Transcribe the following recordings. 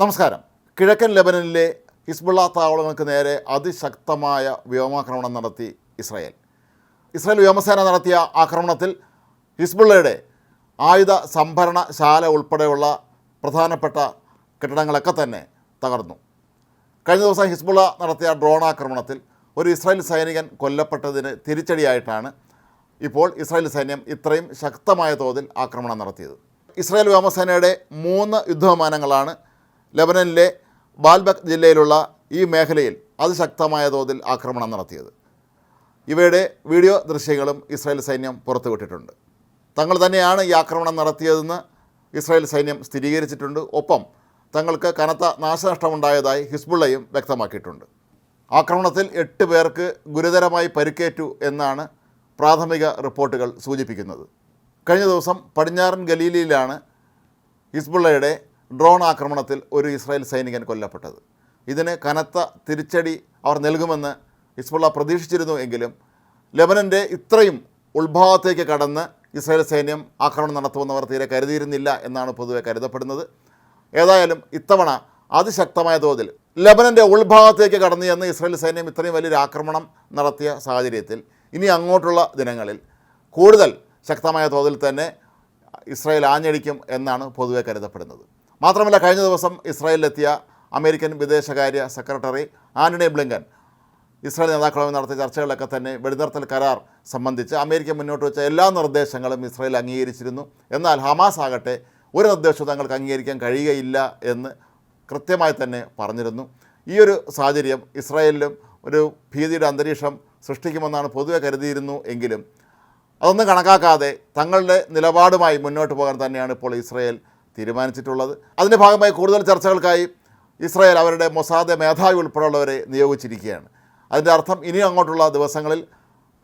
നമസ്കാരം. കിഴക്കൻ ലെബനനിലെ ഹിസ്ബുള്ള താവളങ്ങൾക്ക് നേരെ അതിശക്തമായ വ്യോമാക്രമണം നടത്തി ഇസ്രായേൽ. ഇസ്രായേൽ വ്യോമസേന നടത്തിയ ആക്രമണത്തിൽ ഹിസ്ബുള്ളയുടെ ആയുധ സംഭരണശാല ഉൾപ്പെടെയുള്ള പ്രധാനപ്പെട്ട കെട്ടിടങ്ങളൊക്കെ തന്നെ തകർന്നു. കഴിഞ്ഞ ദിവസം ഹിസ്ബുള്ള നടത്തിയ ഡ്രോൺ ആക്രമണത്തിൽ ഒരു ഇസ്രായേൽ സൈനികൻ കൊല്ലപ്പെട്ടതിന് തിരിച്ചടിയായിട്ടാണ് ഇപ്പോൾ ഇസ്രായേൽ സൈന്യം ഇത്രയും ശക്തമായ തോതിൽ ആക്രമണം നടത്തിയത്. ഇസ്രായേൽ വ്യോമസേനയുടെ മൂന്ന് യുദ്ധവിമാനങ്ങളാണ് ലെബനനിലെ ബാൽബക് ജില്ലയിലുള്ള ഈ മേഖലയിൽ അതിശക്തമായ തോതിൽ ആക്രമണം നടത്തിയത്. ഇവയുടെ വീഡിയോ ദൃശ്യങ്ങളും ഇസ്രായേൽ സൈന്യം പുറത്തുവിട്ടിട്ടുണ്ട്. തങ്ങൾ തന്നെയാണ് ഈ ആക്രമണം നടത്തിയതെന്ന് ഇസ്രായേൽ സൈന്യം സ്ഥിരീകരിച്ചിട്ടുണ്ട്. ഒപ്പം തങ്ങൾക്ക് കനത്ത നാശനഷ്ടമുണ്ടായതായി ഹിസ്ബുള്ളയും വ്യക്തമാക്കിയിട്ടുണ്ട്. ആക്രമണത്തിൽ എട്ട് പേർക്ക് ഗുരുതരമായി പരിക്കേറ്റു എന്നാണ് പ്രാഥമിക റിപ്പോർട്ടുകൾ സൂചിപ്പിക്കുന്നത്. കഴിഞ്ഞ ദിവസം പടിഞ്ഞാറൻ ഗലീലിയിലാണ് ഹിസ്ബുള്ളയുടെ ഡ്രോൺ ആക്രമണത്തിൽ ഒരു ഇസ്രായേൽ സൈനികൻ കൊല്ലപ്പെട്ടത്. ഇതിന് കനത്ത തിരിച്ചടി അവർ നൽകുമെന്ന് ഹിസ്ബുള്ള പ്രതീക്ഷിച്ചിരുന്നു എങ്കിലും ലെബനന്റെ ഇത്രയും ഉത്ഭാവത്തേക്ക് കടന്ന് ഇസ്രായേൽ സൈന്യം ആക്രമണം നടത്തുമെന്നവർ തീരെ കരുതിയിരുന്നില്ല എന്നാണ് പൊതുവെ കരുതപ്പെടുന്നത്. ഏതായാലും ഇത്തവണ അതിശക്തമായ തോതിൽ ലബനന്റെ ഉൾഭാഗത്തേക്ക് കടന്നു ചെന്ന് ഇസ്രായേൽ സൈന്യം ഇത്രയും വലിയൊരു ആക്രമണം നടത്തിയ സാഹചര്യത്തിൽ ഇനി അങ്ങോട്ടുള്ള ദിനങ്ങളിൽ കൂടുതൽ ശക്തമായ തോതിൽ തന്നെ ഇസ്രായേൽ ആഞ്ഞടിക്കും എന്നാണ് പൊതുവെ കരുതപ്പെടുന്നത്. മാത്രമല്ല കഴിഞ്ഞ ദിവസം ഇസ്രായേലിലെത്തിയ അമേരിക്കൻ വിദേശകാര്യ സെക്രട്ടറി ആന്റണി ബ്ലിങ്കൻ ഇസ്രായേൽ നേതാക്കളുമായി നടത്തിയ ചർച്ചകളിലൊക്കെ തന്നെ വെടിനിർത്തൽ കരാർ സംബന്ധിച്ച് അമേരിക്ക മുന്നോട്ട് വെച്ച എല്ലാ നിർദ്ദേശങ്ങളും ഇസ്രായേൽ അംഗീകരിച്ചിരുന്നു. എന്നാൽ ഹമാസ് ആകട്ടെ ഒരു നിർദ്ദേശവും തങ്ങൾക്ക് അംഗീകരിക്കാൻ കഴിയുകയില്ല എന്ന് കൃത്യമായി തന്നെ പറഞ്ഞിരുന്നു. ഈ ഒരു സാഹചര്യം ഇസ്രായേലിലും ഒരു ഭീതിയുടെ അന്തരീക്ഷം സൃഷ്ടിക്കുമെന്നാണ് പൊതുവെ കരുതിയിരുന്നു എങ്കിലും അതൊന്നും കണക്കാക്കാതെ തങ്ങളുടെ നിലപാടുമായി മുന്നോട്ട് പോകാൻ തന്നെയാണ് ഇപ്പോൾ ഇസ്രായേൽ തീരുമാനിച്ചിട്ടുള്ളത്. അതിന്റെ ഭാഗമായി കൂടുതൽ ചർച്ചകൾക്കായി ഇസ്രായേൽ അവരുടെ മൊസാദ് മേധാവി ഉൾപ്പെടെയുള്ളവരെ നിയോഗിച്ചിരിക്കുകയാണ്. അതിന്റെ അർത്ഥം ഇനി അങ്ങോട്ടുള്ള ദിവസങ്ങളിൽ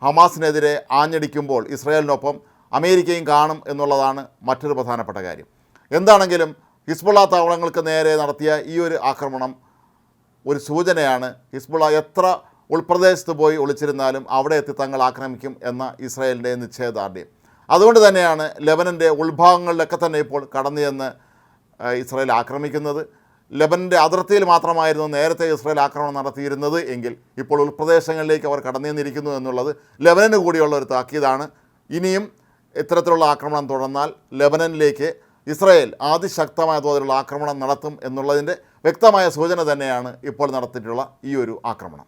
ഹമാസിനെതിരെ ആഞ്ഞടിക്കുമ്പോൾ ഇസ്രായേലിനൊപ്പം അമേരിക്കയും കാണും എന്നുള്ളതാണ് മറ്റൊരു പ്രധാനപ്പെട്ട കാര്യം. എന്താണെങ്കിലും ഹിസ്ബുള്ള താവളങ്ങൾക്ക് നേരെ നടത്തിയ ഈ ഒരു ആക്രമണം ഒരു സൂചനയാണ്. ഹിസ്ബുള്ള എത്ര ഉൾപ്രദേശത്ത് പോയി ഒളിച്ചിരുന്നാലും അവിടെ എത്തി തങ്ങൾ ആക്രമിക്കും എന്ന ഇസ്രായേലിന്റെ നിശ്ചയദാർഢ്യം. അതുകൊണ്ട് തന്നെയാണ് ലെബനന്റെ ഉൾഭാഗങ്ങളിലൊക്കെ തന്നെ ഇപ്പോൾ കടന്നു ചെന്ന് ഇസ്രയേൽ ആക്രമിക്കുന്നത്. ലെബനന്റെ അതിർത്തിയിൽ മാത്രമായിരുന്നു നേരത്തെ ഇസ്രയേൽ ആക്രമണം നടത്തിയിരുന്നത് എങ്കിൽ ഇപ്പോൾ ഉൾപ്രദേശങ്ങളിലേക്ക് അവർ കടന്നു ചെന്നിരിക്കുന്നു എന്നുള്ളത് ലെബനന് കൂടിയുള്ള ഒരു താക്കീതാണ്. ഇനിയും ഇത്തരത്തിലുള്ള ആക്രമണം തുടർന്നാൽ ലെബനനിലേക്ക് ഇസ്രയേൽ അതിശക്തമായ തോതിലുള്ള ആക്രമണം നടത്തും എന്നുള്ളതിന്റെ വ്യക്തമായ സൂചന തന്നെയാണ് ഇപ്പോൾ നടത്തിയിട്ടുള്ള ഈ ഒരു ആക്രമണം.